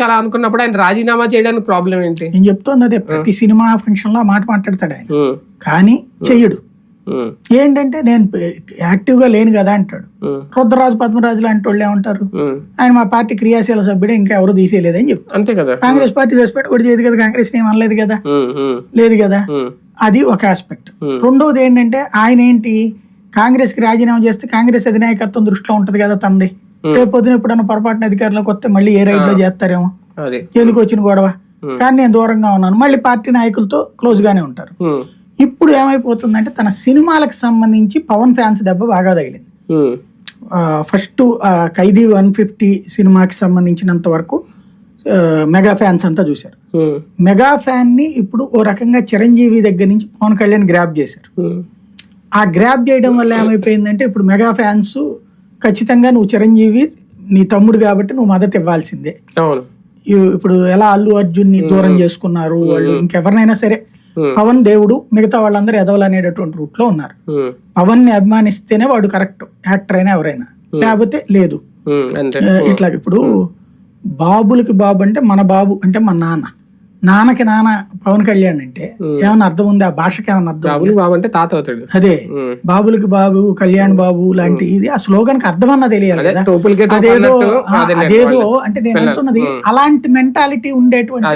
చాలా అనుకున్నప్పుడు ఆయన రాజీనామా చేయడానికి ప్రాబ్లం ఏంటి? నేను చెప్తోంది అదే ప్రతి సినిమా ఫంక్షన్లో మాట మాట్లాడతాడు ఆయన. కానీ చెయ్యడు. ఏంటంటే నేను యాక్టివ్గా లేను కదా అంటాడు. రుద్రరాజు పద్మరాజు లాంటి వాళ్ళు ఏమంటారు. ఆయన మా పార్టీ క్రియాశీల సభ్యుడు ఇంకా ఎవరు తీసేయలేదని చెప్తారు అంతే కదా. కాంగ్రెస్ పార్టీ చేసిపెట్టి కూడా చేయదు కదా కాంగ్రెస్ ఏం అనలేదు కదా. లేదు కదా. అది ఒక ఆస్పెక్ట్. రెండోది ఏంటంటే ఆయన ఏంటి? కాంగ్రెస్కి రాజీనామా చేస్తే కాంగ్రెస్ అధినాయకత్వం దృష్టిలో ఉంటది కదా తంది రేపు పొద్దున ఎప్పుడన్నా పొరపాటున అధికారంలోకి వస్తే మళ్ళీ ఏ రైడ్లో చేస్తారేమో? ఎందుకు వచ్చిన గొడవ. కానీ నేను దూరంగా ఉన్నాను. మళ్ళీ పార్టీ నాయకులతో క్లోజ్ గానే ఉంటారు. ఇప్పుడు ఏమైపోతుందంటే తన సినిమాలకు సంబంధించి పవన్ ఫ్యాన్స్ దెబ్బ బాగా తగిలింది. ఫస్ట్ ఖైదీ వన్ ఫిఫ్టీ సినిమాకి సంబంధించినంత వరకు మెగా ఫ్యాన్స్ అంతా చూశారు. మెగా ఫ్యాన్ని ఇప్పుడు ఓ రకంగా చిరంజీవి దగ్గర నుంచి పవన్ కళ్యాణ్ గ్రాప్ చేశారు. ఆ గ్రాప్ చేయడం వల్ల ఏమైపోయిందంటే ఇప్పుడు మెగా ఫ్యాన్స్ ఖచ్చితంగా నువ్వు చిరంజీవి నీ తమ్ముడు కాబట్టి నువ్వు మద్దతు ఇవ్వాల్సిందే. ఇప్పుడు ఎలా అల్లు అర్జున్ని దూరం చేసుకున్నారు వాళ్ళు ఇంకెవరినైనా సరే. పవన్ దేవుడు మిగతా వాళ్ళందరూ ఎదవలు అనేటటువంటి రూట్లో ఉన్నారు. పవన్ని అభిమానిస్తేనే వాడు కరెక్ట్ యాక్టర్ అయినా ఎవరైనా. లేకపోతే లేదు. ఇట్లా ఇప్పుడు బాబులకి బాబు అంటే మన బాబు అంటే మన నాన్న. నాన్నకి నాన్న పవన్ కళ్యాణ్ అంటే ఏమన్నా అర్థం ఉంది? ఆ భాషకి ఏమన్నా అర్థం? బాబులు బాబు అంటే తాత అవుతాడు. అదే బాబులకి బాబు కళ్యాణ్ బాబు లాంటి ఇది ఆ స్లోగన్కి అర్థం అన్న తెలియాలి అదేదో అదేదో అంటే నేను అంటున్నది అలాంటి మెంటాలిటీ ఉండేటువంటి